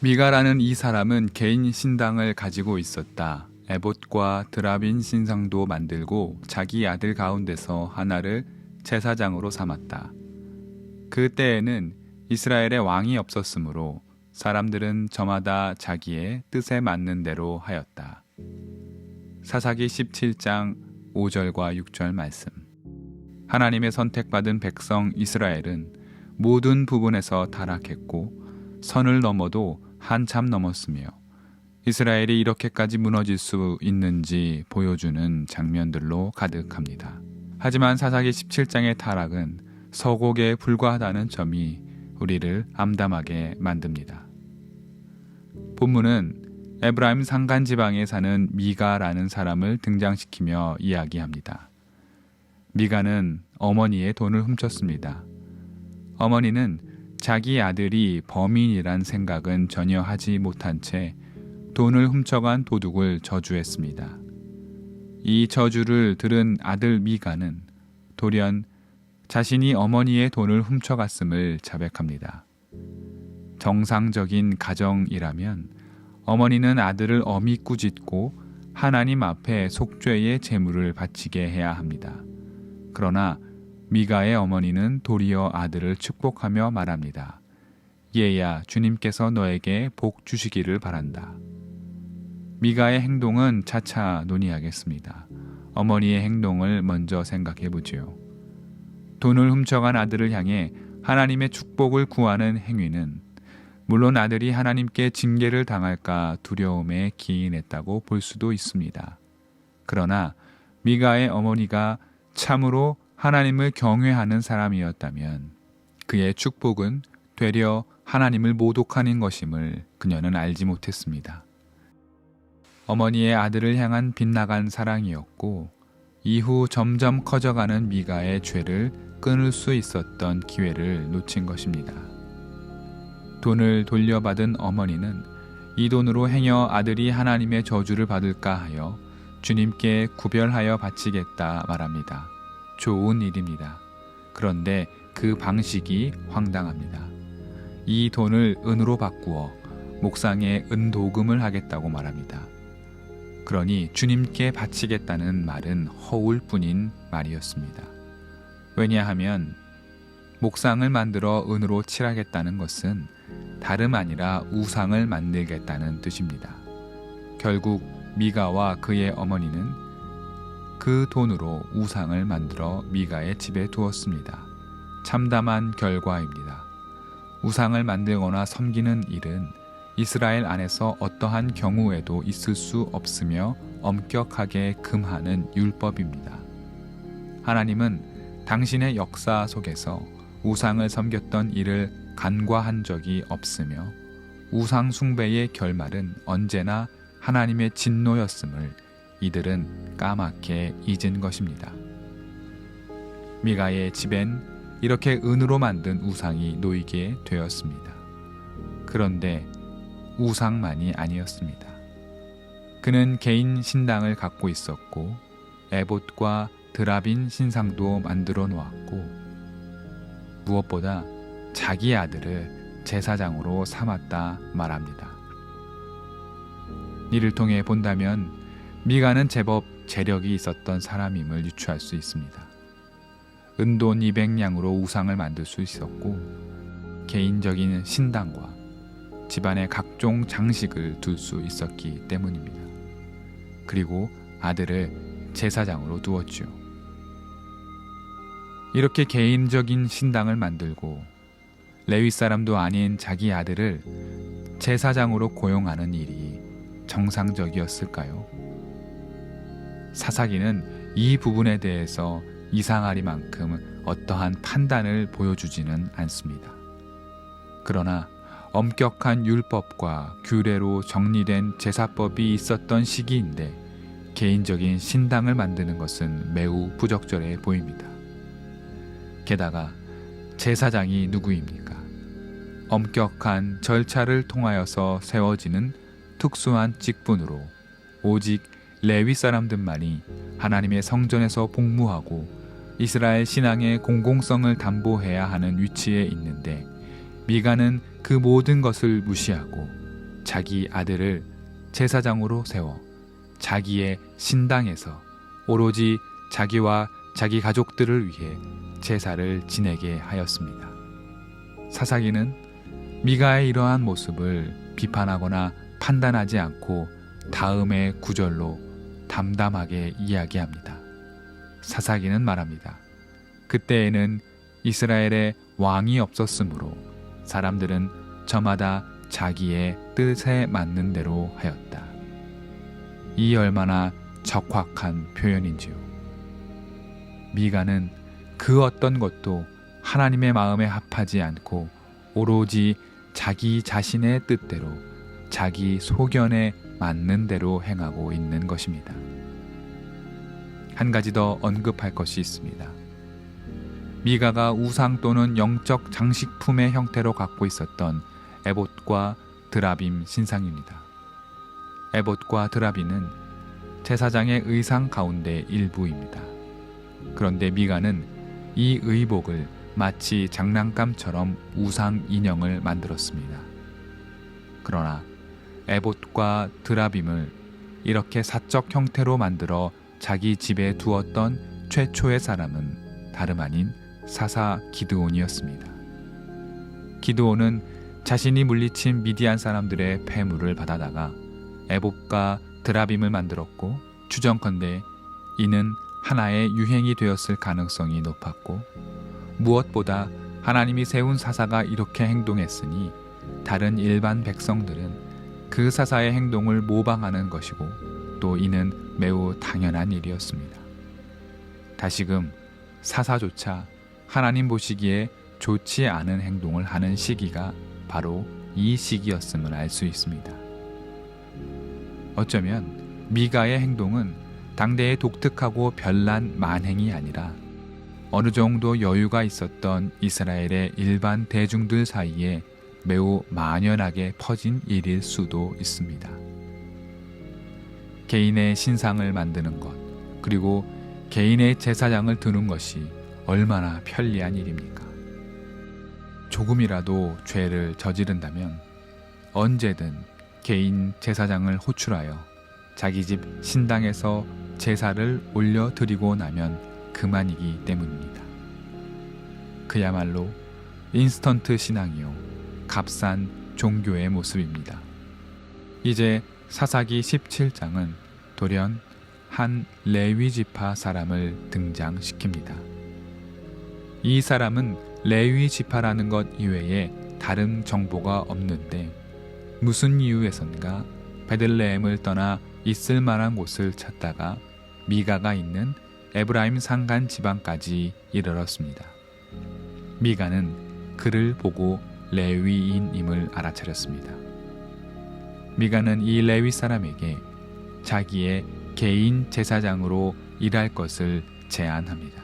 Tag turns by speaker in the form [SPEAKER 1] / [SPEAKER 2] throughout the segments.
[SPEAKER 1] 미가라는 이 사람은 개인 신당을 가지고 있었다. 에봇과 드라빈 신상도 만들고 자기 아들 가운데서 하나를 제사장으로 삼았다. 그 때에는 이스라엘에 왕이 없었으므로 사람들은 저마다 자기의 뜻에 맞는 대로 하였다. 사사기 17장 5절과 6절 말씀. 하나님의 선택받은 백성 이스라엘은 모든 부분에서 타락했고 선을 넘어도 한참 넘었으며 이스라엘이 이렇게까지 무너질 수 있는지 보여주는 장면들로 가득합니다. 하지만 사사기 17장의 타락은 서곡에 불과하다는 점이 우리를 암담하게 만듭니다. 본문은 에브라임 산간 지방에 사는 미가라는 사람을 등장시키며 이야기합니다. 미가는 어머니의 돈을 훔쳤습니다. 어머니는 자기 아들이 범인이란 생각은 전혀 하지 못한 채 돈을 훔쳐간 도둑을 저주했습니다. 이 저주를 들은 아들 미가는 돌연 자신이 어머니의 돈을 훔쳐갔음을 자백합니다. 정상적인 가정이라면 어머니는 아들을 엄히 꾸짖고 하나님 앞에 속죄의 제물을 바치게 해야 합니다. 그러나 미가의 어머니는 도리어 아들을 축복하며 말합니다. 얘야, 주님께서 너에게 복 주시기를 바란다. 미가의 행동은 차차 논의하겠습니다. 어머니의 행동을 먼저 생각해 보지요. 돈을 훔쳐간 아들을 향해 하나님의 축복을 구하는 행위는 물론 아들이 하나님께 징계를 당할까 두려움에 기인했다고 볼 수도 있습니다. 그러나 미가의 어머니가 참으로 하나님을 경외하는 사람이었다면 그의 축복은 되려 하나님을 모독하는 것임을 그녀는 알지 못했습니다. 어머니의 아들을 향한 빗나간 사랑이었고 이후 점점 커져가는 미가의 죄를 끊을 수 있었던 기회를 놓친 것입니다. 돈을 돌려받은 어머니는 이 돈으로 행여 아들이 하나님의 저주를 받을까 하여 주님께 구별하여 바치겠다 말합니다. 좋은 일입니다. 그런데 그 방식이 황당합니다. 이 돈을 은으로 바꾸어 목상에 은도금을 하겠다고 말합니다. 그러니 주님께 바치겠다는 말은 허울 뿐인 말이었습니다. 왜냐하면 목상을 만들어 은으로 칠하겠다는 것은 다름 아니라 우상을 만들겠다는 뜻입니다. 결국 미가와 그의 어머니는 그 돈으로 우상을 만들어 미가의 집에 두었습니다. 참담한 결과입니다. 우상을 만들거나 섬기는 일은 이스라엘 안에서 어떠한 경우에도 있을 수 없으며 엄격하게 금하는 율법입니다. 하나님은 당신의 역사 속에서 우상을 섬겼던 일을 간과한 적이 없으며 우상 숭배의 결말은 언제나 하나님의 진노였음을 이들은 까맣게 잊은 것입니다. 미가의 집엔 이렇게 은으로 만든 우상이 놓이게 되었습니다. 그런데 우상만이 아니었습니다. 그는 개인 신당을 갖고 있었고 에봇과 드라빈 신상도 만들어 놓았고 무엇보다 자기 아들을 제사장으로 삼았다 말합니다. 이를 통해 본다면 미가는 제법 재력이 있었던 사람임을 유추할 수 있습니다. 은돈 200냥으로 우상을 만들 수 있었고 개인적인 신당과 집안의 각종 장식을 둘 수 있었기 때문입니다. 그리고 아들을 제사장으로 두었죠. 이렇게 개인적인 신당을 만들고 레위 사람도 아닌 자기 아들을 제사장으로 고용하는 일이 정상적이었을까요? 사사기는 이 부분에 대해서 이상하리만큼 어떠한 판단을 보여주지는 않습니다. 그러나 엄격한 율법과 규례로 정리된 제사법이 있었던 시기인데 개인적인 신당을 만드는 것은 매우 부적절해 보입니다. 게다가 제사장이 누구입니까? 엄격한 절차를 통하여서 세워지는 특수한 직분으로 오직 레위 사람들만이 하나님의 성전에서 복무하고 이스라엘 신앙의 공공성을 담보해야 하는 위치에 있는데 미가는 그 모든 것을 무시하고 자기 아들을 제사장으로 세워 자기의 신당에서 오로지 자기와 자기 가족들을 위해 제사를 지내게 하였습니다. 사사기는 미가의 이러한 모습을 비판하거나 판단하지 않고 다음의 구절로 담담하게 이야기합니다. 사사기는 말합니다. 그때에는 이스라엘에 왕이 없었으므로 사람들은 저마다 자기의 뜻에 맞는 대로 하였다. 이 얼마나 적확한 표현인지요. 미가는 그 어떤 것도 하나님의 마음에 합하지 않고 오로지 자기 자신의 뜻대로 자기 소견에 맞는 대로 행하고 있는 것입니다. 한 가지 더 언급할 것이 있습니다. 미가가 우상 또는 영적 장식품의 형태로 갖고 있었던 에봇과 드라빔 신상입니다. 에봇과 드라빔은 제사장의 의상 가운데 일부입니다. 그런데 미가는 이 의복을 마치 장난감처럼 우상 인형을 만들었습니다. 그러나 에봇과 드라빔을 이렇게 사적 형태로 만들어 자기 집에 두었던 최초의 사람은 다름 아닌 사사 기드온이었습니다. 기드온은 자신이 물리친 미디안 사람들의 폐물을 받아다가 에봇과 드라빔을 만들었고 추정컨대 이는 하나의 유행이 되었을 가능성이 높았고 무엇보다 하나님이 세운 사사가 이렇게 행동했으니 다른 일반 백성들은 그 사사의 행동을 모방하는 것이고 또 이는 매우 당연한 일이었습니다. 다시금 사사조차 하나님 보시기에 좋지 않은 행동을 하는 시기가 바로 이 시기였음을 알 수 있습니다. 어쩌면 미가의 행동은 당대의 독특하고 별난 만행이 아니라 어느 정도 여유가 있었던 이스라엘의 일반 대중들 사이에 매우 만연하게 퍼진 일일 수도 있습니다. 개인의 신상을 만드는 것, 그리고 개인의 제사장을 드는 것이 얼마나 편리한 일입니까? 조금이라도 죄를 저지른다면 언제든 개인 제사장을 호출하여 자기 집 신당에서 제사를 올려드리고 나면 그만이기 때문입니다. 그야말로 인스턴트 신앙이요. 값싼 종교의 모습입니다. 이제 사사기 17장은 돌연 한 레위 지파 사람을 등장시킵니다. 이 사람은 레위 지파라는 것 이외에 다른 정보가 없는데 무슨 이유에선가 베들레헴을 떠나 있을 만한 곳을 찾다가 미가가 있는 에브라임 산간 지방까지 이르렀습니다. 미가는 그를 보고 레위인임을 알아차렸습니다. 미가는 이 레위 사람에게 자기의 개인 제사장으로 일할 것을 제안합니다.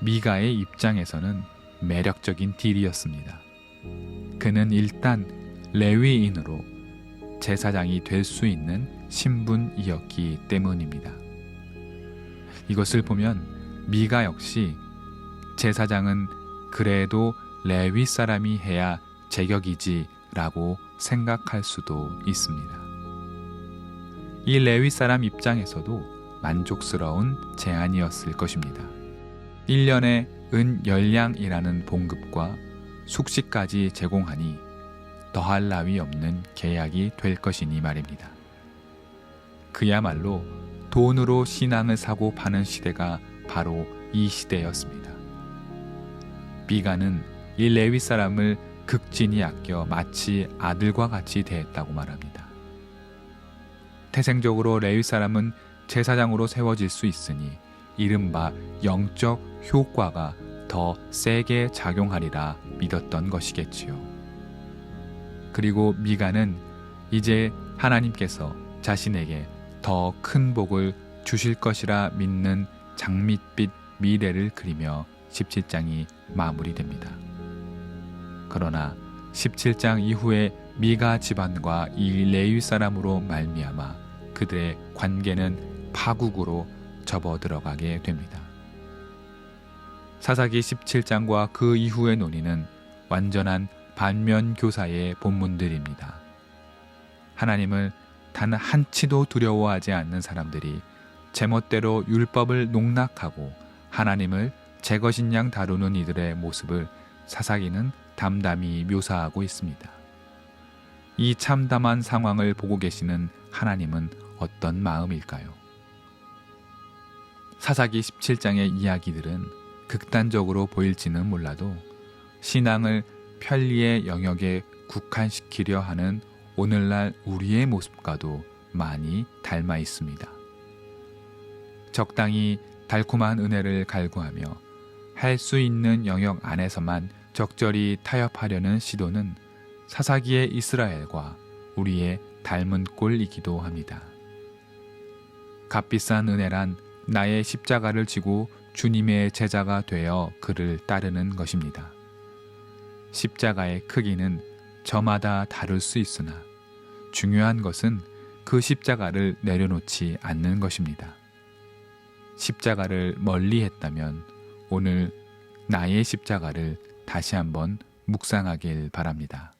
[SPEAKER 1] 미가의 입장에서는 매력적인 딜이었습니다. 그는 일단 레위인으로 제사장이 될 수 있는 신분이었기 때문입니다. 이것을 보면 미가 역시 제사장은 그래도 레위 사람이 해야 제격이지라고 생각할 수도 있습니다. 이 레위 사람 입장에서도 만족스러운 제안이었을 것입니다. 1년에 은 열량이라는 봉급과 숙식까지 제공하니 더할 나위 없는 계약이 될 것이니 말입니다. 그야말로 돈으로 신앙을 사고 파는 시대가 바로 이 시대였습니다. 비가는 이 레위 사람을 극진히 아껴 마치 아들과 같이 대했다고 말합니다. 태생적으로 레위 사람은 제사장으로 세워질 수 있으니 이른바 영적 효과가 더 세게 작용하리라 믿었던 것이겠지요. 그리고 미가는 이제 하나님께서 자신에게 더 큰 복을 주실 것이라 믿는 장밋빛 미래를 그리며 17장이 마무리됩니다. 그러나 17장 이후에 미가 집안과 이 레위 사람으로 말미암아 그들의 관계는 파국으로 접어 들어가게 됩니다. 사사기 17장과 그 이후의 논의는 완전한 반면 교사의 본문들입니다. 하나님을 단 한치도 두려워하지 않는 사람들이 제멋대로 율법을 농락하고 하나님을 제 것인 양 다루는 이들의 모습을 사사기는 담담히 묘사하고 있습니다. 이 참담한 상황을 보고 계시는 하나님은 어떤 마음일까요? 사사기 17장의 이야기들은 극단적으로 보일지는 몰라도 신앙을 편리의 영역에 국한시키려 하는 오늘날 우리의 모습과도 많이 닮아 있습니다. 적당히 달콤한 은혜를 갈구하며 할 수 있는 영역 안에서만 적절히 타협하려는 시도는 사사기의 이스라엘과 우리의 닮은 꼴이기도 합니다. 값비싼 은혜란 나의 십자가를 지고 주님의 제자가 되어 그를 따르는 것입니다. 십자가의 크기는 저마다 다를 수 있으나 중요한 것은 그 십자가를 내려놓지 않는 것입니다. 십자가를 멀리 했다면 오늘 나의 십자가를 다시 한번 묵상하길 바랍니다.